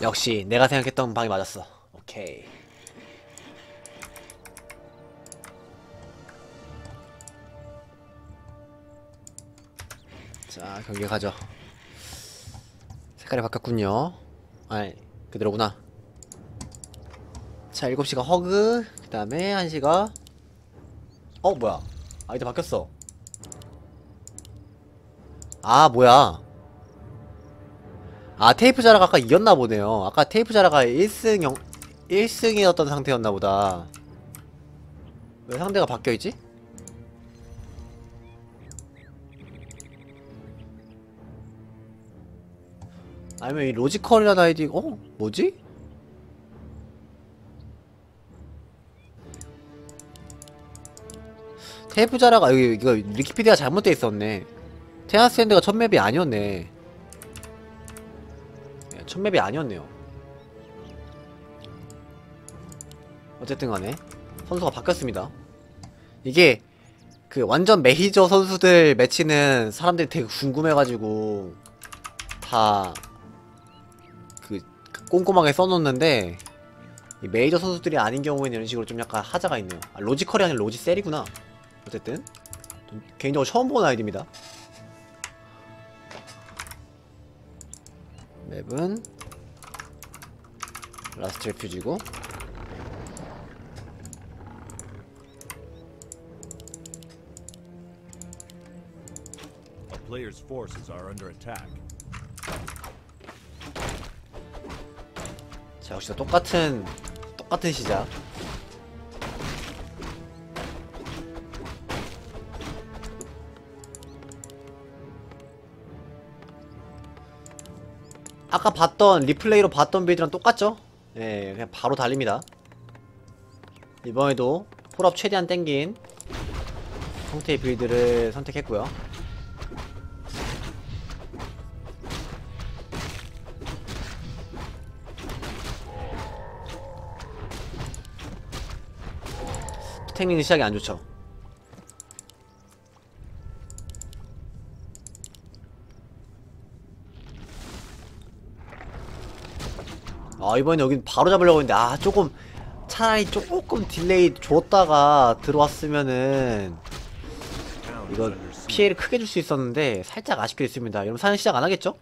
역시 내가 생각했던 방이 맞았어. 오케이. 자, 경기 가죠. 색깔이 바뀌었군요. 아니, 그대로구나. 자, 7시가 허그, 그 다음에 1시가 어, 뭐야. 아이디 바뀌었어. 아, 뭐야. 아, 테이프 자라가 아까 이겼나 보네요. 아까 테이프 자라가 1승 영, 1승이었던 상태였나 보다. 왜 상대가 바뀌어있지? 아니면 이 로지컬이라는 아이디, 어? 뭐지? 테이프 자라가, 여기, 이거, 위키피디아 잘못돼 있었네. 테아스랜드가 첫 맵이 아니었네. 네, 첫 맵이 아니었네요. 어쨌든 간에 선수가 바뀌었습니다. 이게 그 완전 메이저 선수들 매치는 사람들이 되게 궁금해가지고 다 그 꼼꼼하게 써놓는데 이 메이저 선수들이 아닌 경우에는 이런 식으로 좀 약간 하자가 있네요. 아, 로지컬이 아니라 로지셀이구나. 어쨌든 좀 개인적으로 처음 보는 아이디입니다. 맵은 라스트 레퓨지고 A player's forces are under attack. 자 역시 똑같은 똑같은 시작 아까 봤던 리플레이로 봤던 빌드랑 똑같죠? 예 그냥 바로 달립니다 이번에도 홀업 최대한 땡긴 형태의 빌드를 선택했고요 스태밍 시작이 안 좋죠. 아 이번에 여긴 바로 잡으려고 했는데 아 조금 차라리 조금 딜레이 줬다가 들어왔으면은 이거. 피해를 크게 줄 수 있었는데 살짝 아쉽게 됐습니다. 여러분 사냥 시작 안 하겠죠?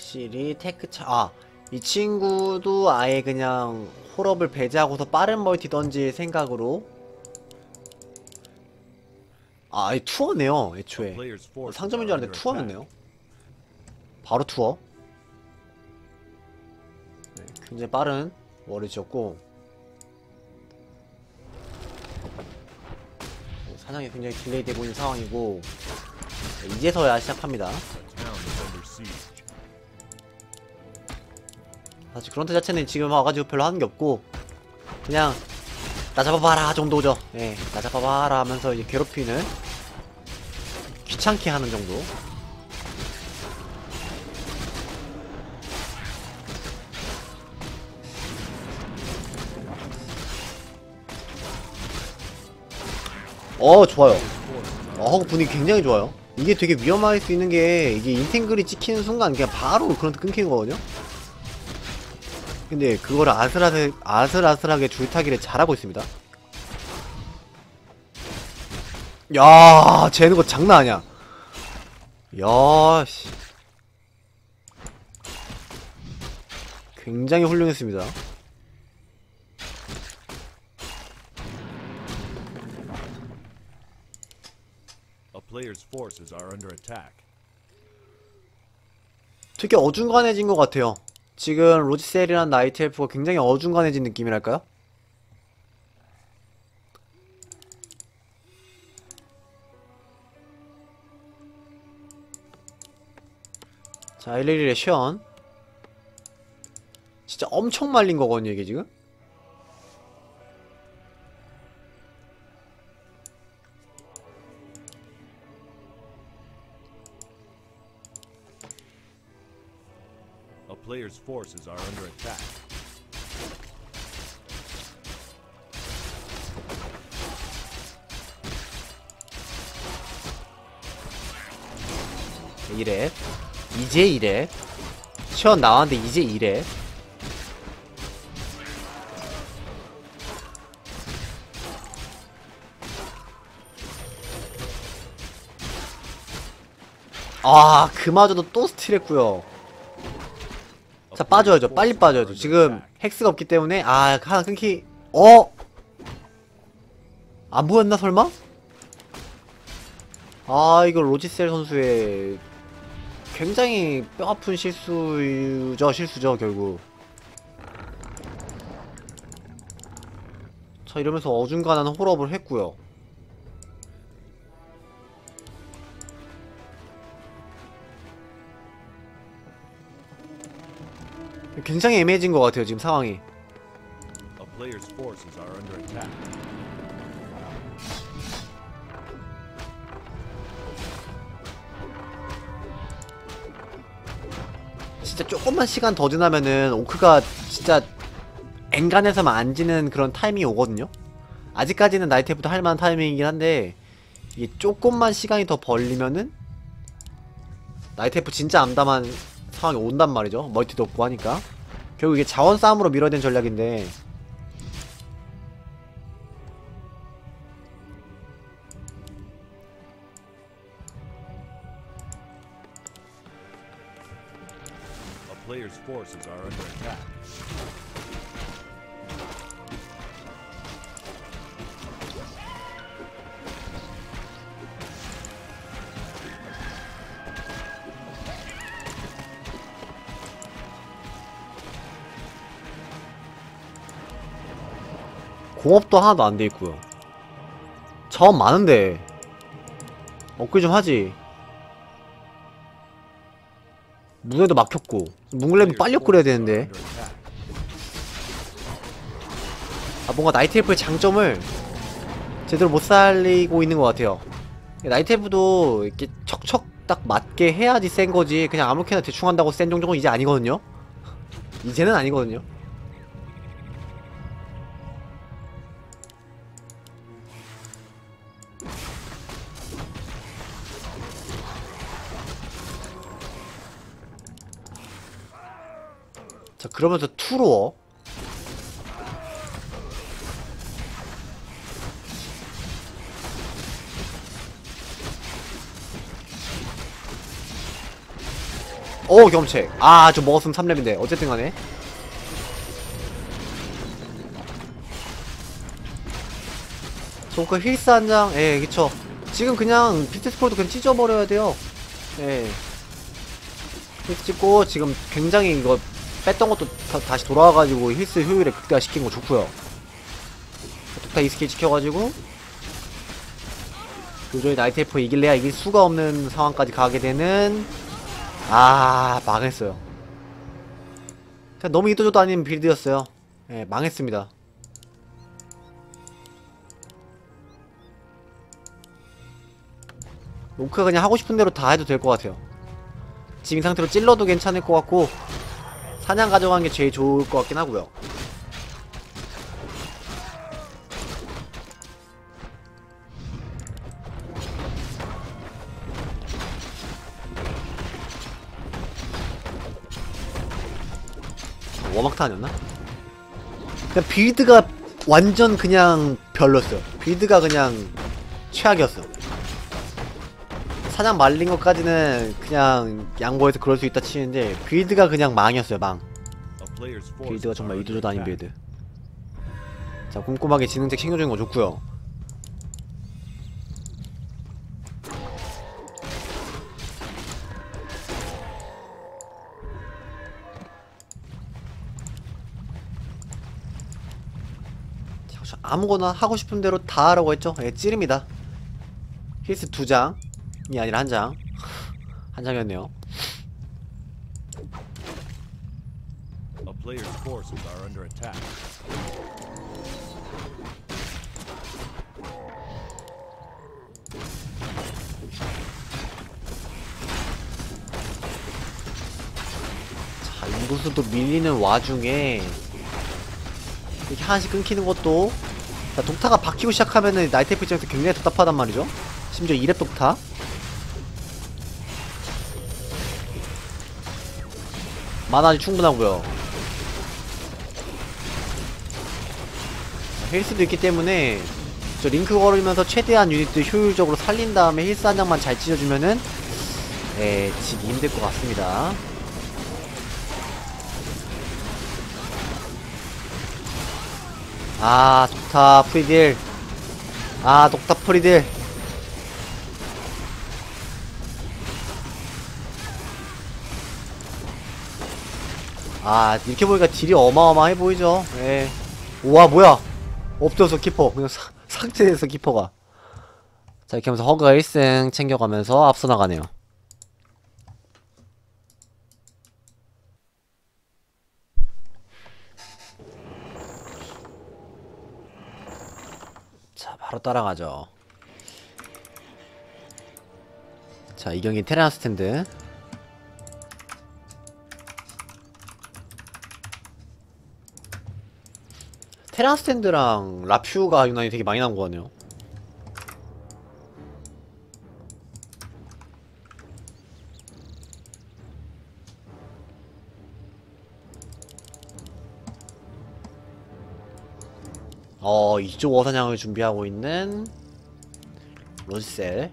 확실히 테크 차... 아! 이 친구도 아예 그냥 홀업을 배제하고서 빠른 멀티 던질 생각으로. 아 아예 투어네요 애초에. Forces 상점인 줄 알았는데 투어였네요. 바로 투어? 네, 굉장히 빠른 월이지였고. 어, 사냥이 굉장히 딜레이 되고 있는 상황이고 네, 이제서야 시작합니다 사실 그런트 자체는 지금 와가지고 별로 하는 게 없고 그냥 나 잡아봐라 정도죠. 예, 나 잡아봐라 하면서 이제 괴롭히는 귀찮게 하는 정도. 어 좋아요. 어 분위기 굉장히 좋아요. 이게 되게 위험할 수 있는 게 이게 인탱글이 찍히는 순간 그냥 바로 그런트 끊기는 거거든요 근데 그거를 아슬아슬, 아슬아슬하게 줄타기를 잘하고 있습니다. 야, 쟤는 거 장난 아니야. 야, 씨. 굉장히 훌륭했습니다. 되게 어중간해진 것 같아요. 지금 로지셀이랑 나이트 엘프가 굉장히 어중간해진 느낌이랄까요? 자 111의 션 진짜 엄청 말린 거거든요 이게 지금 player's forces are under attack. 이래 이제 이래 시원 나왔는데 이제 이래 아 그마저도 또 스틸했구요 빠져야죠 빨리 빠져야죠 지금. 헥스가 없기 때문에 아 하나 끊기 어? 안 보였나 설마? 아 이거 로지셀 선수의 굉장히 뼈아픈 실수죠 실수죠 결국 자 이러면서 어중간한 홀업을 했고요 굉장히 애매해진 것 같아요 지금 상황이. 진짜 조금만 시간 더 지나면은 오크가 진짜 엔간에서만 안 지는 그런 타이밍이 오거든요? 아직까지는 나이테프도 할만한 타이밍이긴 한데 이게 조금만 시간이 더 벌리면은 나이테프 진짜 암담한 상황이 온단 말이죠. 멀티도 없고 하니까. 결국 이게 자원 싸움으로 되는 전략인데. A player's forces are under attack. 공업도 하나도 안 돼 있고요. 자원 많은데 업글 좀 하지. 문에도 막혔고 문글렘 빨리 업그레야 되는데. 아 뭔가 나이트엘프의 장점을 제대로 못 살리고 있는 것 같아요. 나이트엘프도 이렇게 척척 딱 맞게 해야지 센 거지. 그냥 아무렇게나 대충 한다고 센 정도는 이제 아니거든요. 이제는 아니거든요 자 그러면서 투로어 오 겸책. 아저 먹었으면 3렙인데. 어쨌든 간에. 저그 힐스 한장 예 그쵸. 지금 그냥 비트스포도 그냥 찢어버려야 돼요. 예. 힐스 찍고 지금 굉장히 이거 뺐던 것도 다, 시 돌아와가지고 힐스 효율에 극대화시킨 거 좋고요. 톡타 이스킬 지켜가지고 도저히 나이테프 이길래야 이길 수가 없는 상황까지 가게 되는 아 망했어요. 그냥 너무 이도저도 아닌 빌드였어요. 예 망했습니다. 오크가 그냥 하고 싶은 대로 다 해도 될 것 같아요. 지금 이 상태로 찔러도 괜찮을 것 같고 사냥 가져가는 게 제일 좋을 것 같긴 하고요 워막타 아니었나? 그냥 빌드가 완전 그냥 별로였어요. 빌드가 그냥 최악이었어. 사냥 말린 것까지는 그냥 양보해서 그럴 수 있다 치는데 빌드가 그냥 망이었어요, 망. 빌드가 정말 이도저도 아닌. 빌드. 자, 꼼꼼하게 지능책 챙겨주는 거 혹시 아무거나 하고 싶은 대로 다 하라고 했죠? 예, 찌릅니다. 힐스 두장 이 아니라 한 장. 한 장이었네요. 자, 인구수도 밀리는 와중에 이렇게 하나씩 끊기는 것도 자, 독타가 박히고 시작하면은 나이테프 입장에서 굉장히 답답하단 말이죠. 심지어 2렙 독타. 만화지 충분하고요. 자, 힐스도 있기 때문에 저 링크 걸으면서 최대한 유닛들 효율적으로 살린 다음에 힐스 한 장만 잘 찢어주면은 예, 지기 힘들 것 같습니다. 아, 독타 프리딜. 아, 독타 프리딜. 아, 이렇게 보니까 딜이 어마어마해 보이죠? 예. 우와, 뭐야! 없어서 키퍼. 그냥 사, 삭제해서 키퍼가. 자, 이렇게 하면서 허그가 1승 챙겨가면서 앞서 나가네요. 자, 바로 따라가죠. 자, 이 경기 테라스 스탠드. 테라스 스탠드랑 라퓨가 유난히 되게 많이 나온 거 같네요. 어, 이쪽 어사냥을 준비하고 있는 로지셀.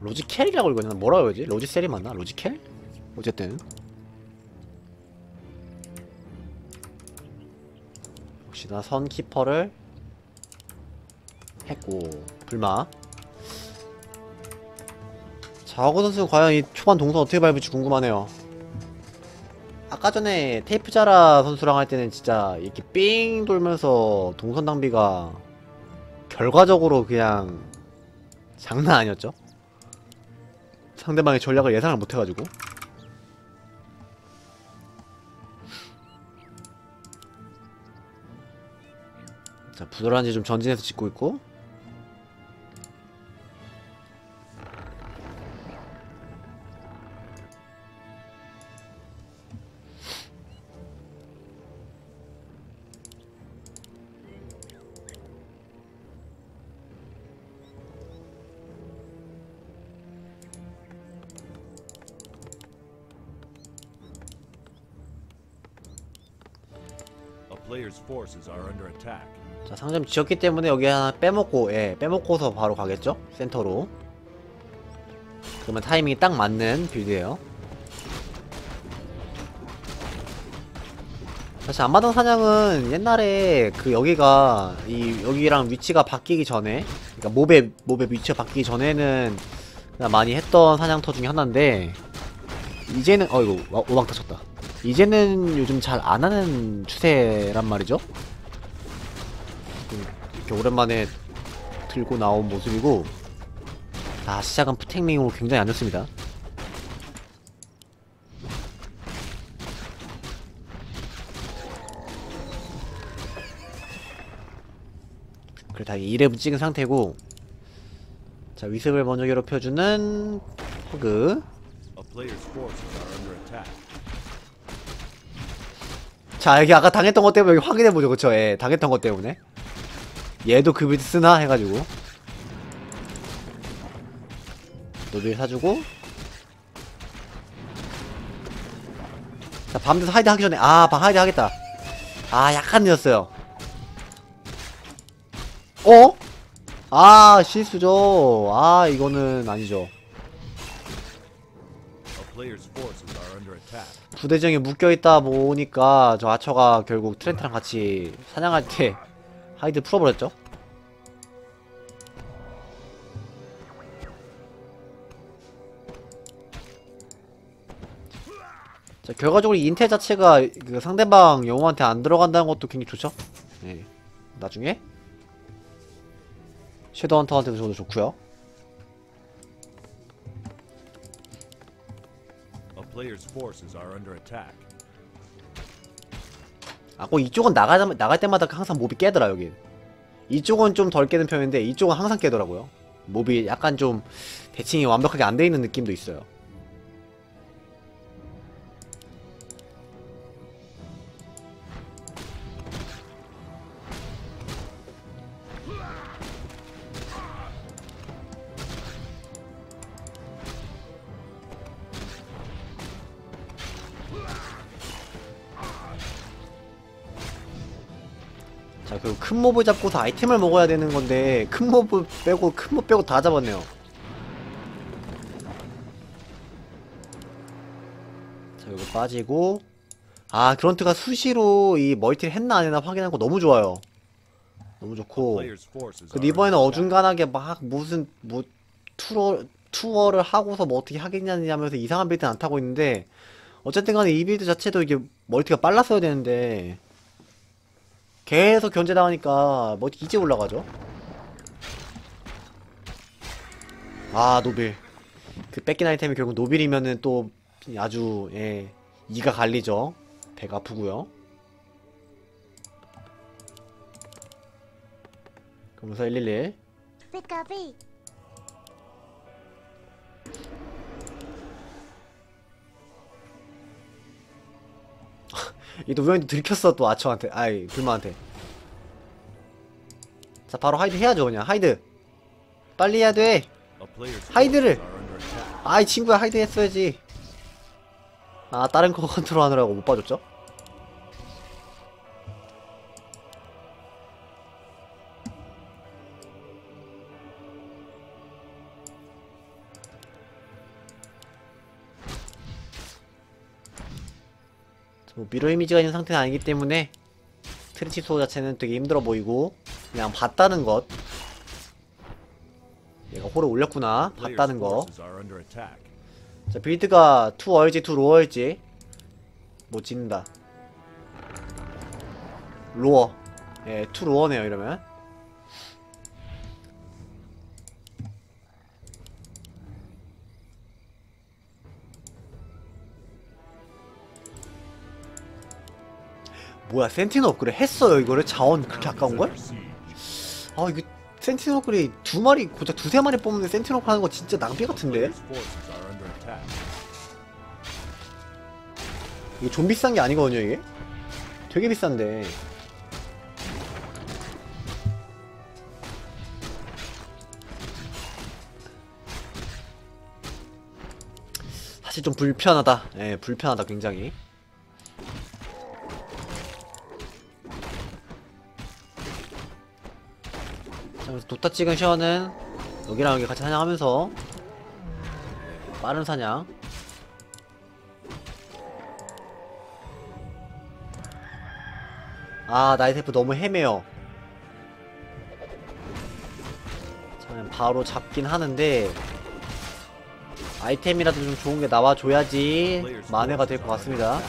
로지켈이라고 읽었나? 뭐라고 해야지? 로지셀이 맞나? 로지켈? 어쨌든. 역시나 선키퍼를 했고, 불마. 자하고 선수는 과연 이 초반 동선 어떻게 밟을지 궁금하네요. 아까 전에 테이프자라 선수랑 할 때는 진짜 이렇게 삥 돌면서 동선 낭비가 결과적으로 그냥 장난 아니었죠? 상대방의 전략을 예상을 못해가지고 자 부드러운지 좀 전진해서 짓고 있고. 자 상점 지었기 때문에 여기 하나 빼먹고 예 빼먹고서 바로 가겠죠? 센터로. 그러면 타이밍이 딱 맞는 빌드예요. 사실 앞마당 사냥은 옛날에 그 여기가 이 여기랑 위치가 바뀌기 전에 그러니까 몹의 몹의 위치가 바뀌기 전에는 그냥 많이 했던 사냥터 중에 하나인데 이제는 어이구 와- 오방 터쳤다. 이제는 요즘 잘 안 하는 추세란 말이죠 이렇게 오랜만에 들고 나온 모습이고 아 시작은 푸탱링으로 굉장히 안 좋습니다. 그래 다 2렙은 찍은 상태고 자 위습을 먼저 괴롭혀주는 허그. 자 여기 아까 당했던 것 때문에 여기 확인해보죠. 그쵸? 예 당했던 것 때문에 얘도 그 빌드 쓰나? 해가지고. 노빌 사주고. 자 밤돼서 하이드 하기 전에 아방 하이드 하겠다. 아 약간 늦었어요. 어? 아 실수죠. 아 이거는 아니죠. 부대정에 묶여있다 보니까 저 아처가 결국 트렌트랑 같이 사냥할 때 하이드 풀어버렸죠 자 결과적으로 이 인텔 자체가 그 상대방 영웅한테 안 들어간다는 것도 굉장히 좋죠 네. 나중에 섀도우 헌터한테도 저도 좋고요 A player's forces are under attack. 아, 꼭 이쪽은 나가, 나갈 때마다 항상 몹이 깨더라, 여기. 이쪽은 좀 덜 깨는 편인데, 이쪽은 항상 깨더라고요. 몹이 약간 좀 대칭이 완벽하게 안 돼 있는 느낌도 있어요. 자, 그리고 큰 몹을 잡고서 아이템을 먹어야 되는 건데, 큰 몹을 빼고, 큰몹 빼고 다 잡았네요. 자, 이거 빠지고. 아, 그런트가 수시로 이 멀티를 했나 안 했나 확인한 거 너무 좋아요. 너무 좋고. Are 이번에는. 어중간하게 막 무슨, 뭐, 투어, 투어를 하고서 뭐 어떻게 하겠냐니 하면서 이상한 빌드는 안 타고 있는데, 어쨌든 간에 이 빌드 자체도 이게 멀티가 빨랐어야 되는데, 계속 견제당하니까 뭐 이제 올라가죠? 아 노빌. 그 뺏긴 아이템이 결국 노빌이면은 또 아주 예 이가 갈리죠. 배가 아프고요. 그러면서 111 Pika-pee. 이또 우연히 들켰어 또 아처한테 아이 불마한테 자 바로 하이드 해야죠 그냥 하이드 빨리 해야 돼 하이드를! 아이 친구야 하이드 했어야지 아 다른 거 컨트롤 하느라고 못 봐줬죠? 뭐 미러 이미지가 있는 상태는 아니기 때문에 트리치소 자체는 되게 힘들어 보이고 그냥 봤다는 것 얘가 홀을 올렸구나 봤다는 거 forces are under attack. 자, 빌드가 투어일지 투 로어일지 못 짓는다. 로어. 예, 투 로어네요, 이러면. 뭐야, 센티너 업그레이드 했어요, 이거를? 자원 그렇게 아까운걸? 아, 이거 센티너 업그레이드 두 마리, 고작 두세 마리 뽑는데 센티너 업그레이드 하는 거 진짜 낭비 같은데? 이게 좀 비싼 게 아니거든요 이게 되게 비싼데 사실 좀 불편하다 예 불편하다 굉장히 도타 찍은 셔는 여기랑 여기 같이 사냥하면서 빠른 사냥. 아 나이테프 너무 헤매요. 자 그냥 바로 잡긴 하는데 아이템이라도 좀 좋은게 나와줘야지 만회가 될 것 같습니다.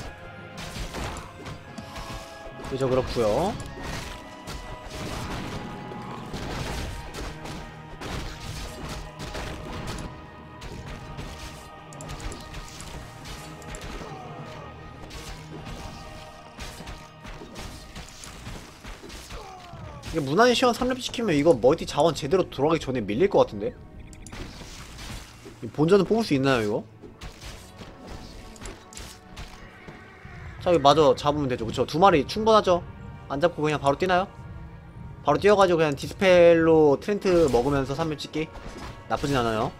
그저 그렇구요 이게 무난히 시간 3렙 시키면 이거 멀티 자원 제대로 돌아가기 전에 밀릴 것 같은데? 이 본전은 뽑을 수 있나요 이거? 자 이거 마저 잡으면 되죠 그쵸 두 마리 충분하죠 안 잡고 그냥 바로 뛰나요? 바로 뛰어가지고 그냥 디스펠로 트렌트 먹으면서 3렙 찍기 나쁘진 않아요.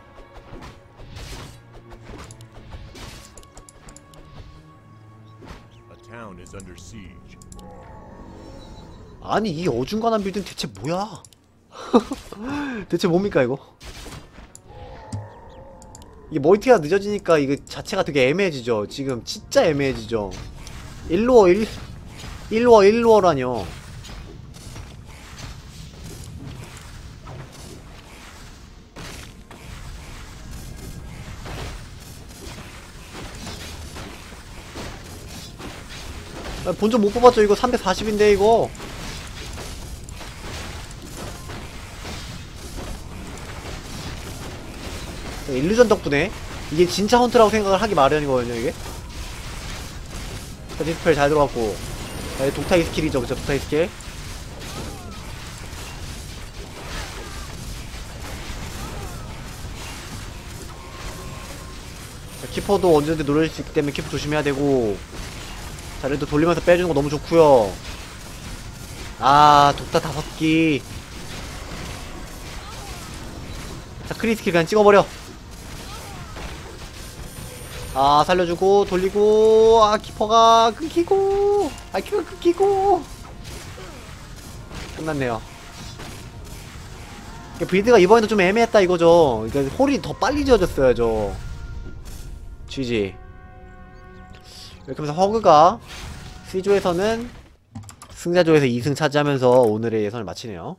아니 이 어중간한 빌드는 대체 뭐야? 대체 뭡니까 이거? 이게 멀티가 늦어지니까 이거 자체가 되게 애매해지죠. 지금 진짜 애매해지죠. 1로어 1 1로어 1로어라뇨. 아, 본전 못 뽑았죠. 이거 340인데 이거 일루전 덕분에 이게 진짜 헌트라고 생각을 하기 마련이거든요 이게. 자 디스펠 잘 들어갔고. 자, 이게 독타이 스킬이죠. 그쵸 독타이 스킬. 자, 키퍼도 언제든지 노릴 수 있기 때문에 키퍼 조심해야 되고. 자 렌도 돌리면서 빼주는 거 너무 좋고요. 아 독타 다섯 기. 자, 크리스킬 그냥 찍어버려. 아, 살려주고, 돌리고, 아, 키퍼가 끊기고, 아, 키퍼가 끊기고. 끝났네요. 빌드가 이번에도 좀 애매했다 이거죠. 그러니까 홀이 더 빨리 지어졌어야죠. GG. 이렇게 하면서 허그가 C조에서는 승자조에서 2승 차지하면서 오늘의 예선을 마치네요.